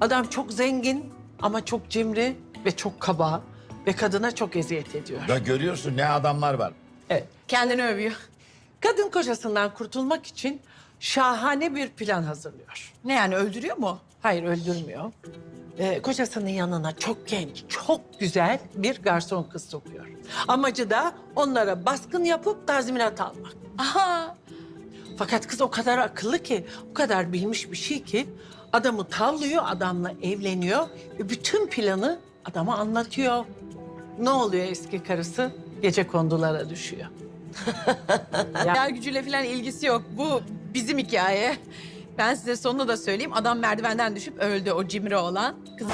Adam çok zengin ama çok cimri ve çok kaba ve kadına çok eziyet ediyor. Da görüyorsun ne adamlar var. Evet. Kendini övüyor. Kadın kocasından kurtulmak için şahane bir plan hazırlıyor. Ne yani öldürüyor mu? Hayır öldürmüyor. Ee, kocasının yanına çok genç, çok güzel bir garson kız sokuyor. Amacı da onlara baskın yapıp tazminat almak. Aha. Fakat kız o kadar akıllı ki, o kadar bilmiş bir şey ki... ...adamı tavlıyor, adamla evleniyor ve bütün planı adama anlatıyor. Ne oluyor eski karısı? Gece kondulara düşüyor. Yer gücüyle falan ilgisi yok. Bu bizim hikaye. Ben size sonunu da söyleyeyim. Adam merdivenden düşüp öldü o cimri olan. Kız